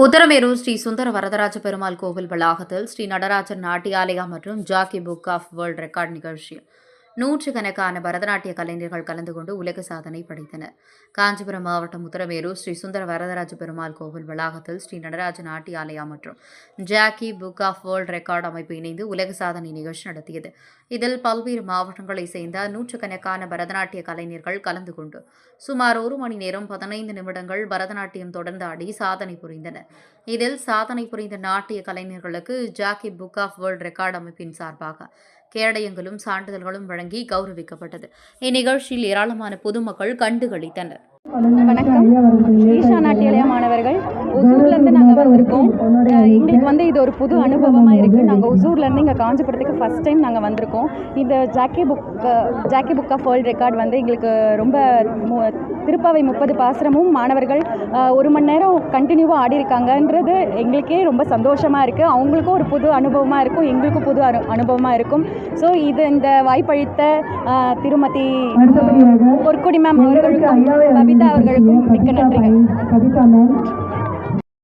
உத்தரமேரூர் ஸ்ரீ சுந்தர வரதராஜ பெருமாள் கோவில் வளாகத்தில் ஸ்ரீ நடராஜர் நாட்டியாலயா மற்றும் Jackie book of world record நிகழ்ச்சியில் நூற்றுக்கணக்கான பரதநாட்டிய கலைஞர்கள் கலந்து கொண்டு உலக சாதனை படைத்தனர். காஞ்சிபுரம் மாவட்டம் உத்தரமேரூர் ஸ்ரீ சுந்தர வரதராஜ பெருமாள் கோவில் வளாகத்தில் ஸ்ரீ நடராஜ நாட்டியாலயா மற்றும் Jackie book of world record அமைப்பு இணைந்து உலக சாதனை நிகழ்ச்சி நடத்தியது. இதில் பல்வேறு மாவட்டங்களைச் சேர்ந்த நூற்றுக்கணக்கான பரதநாட்டிய கலைஞர்கள் கலந்து கொண்டு சுமார் ஒரு மணி நேரம் பதினைந்து நிமிடங்கள் பரதநாட்டியம் தொடர்ந்து ஆடி சாதனை புரிந்தனர். இதில் சாதனை புரிந்த நாட்டிய கலைஞர்களுக்கு Jackie book of world record அமைப்பின் சார்பாக கேடயங்களும் சான்றிதழ்களும் வழங்கி கௌரவிக்கப்பட்டது. இந்நிகழ்ச்சியில் ஏராளமான பொதுமக்கள் கண்டுகளித்தனர் வணக்கம். ஈஷா நாட்டியாலயா மாணவர்கள் ஒசூர்லேருந்து நாங்கள் வந்திருக்கோம் அஹ் எங்களுக்கு வந்து இது ஒரு புது அனுபவமாக இருக்குது நாங்கள் ஒசூர்லேருந்து இங்கே காஞ்சிபுரத்துக்கு ஃபஸ்ட் டைம் நாங்கள் வந்திருக்கோம். இந்த Jackie book Jackie book of world record வந்து எங்களுக்கு ரொம்ப திருப்பாவை முப்பது பாசுரமும் மாணவர்கள் ஒரு மணி நேரம் கண்டினியூவாக ஆடி இருக்காங்கன்றது எங்களுக்கே ரொம்ப சந்தோஷமாக இருக்குது அவங்களுக்கும் ஒரு புது அனுபவமாக இருக்கும் எங்களுக்கும் புது அனு அனுபவமாக இருக்கும். ஸோ இது இந்த வாய்ப்பளித்த திருமதி பொற்குடி மேம் அவர்களுக்கும் கவிதா அவர்களுக்கும் மிக்க நன்றிகள்.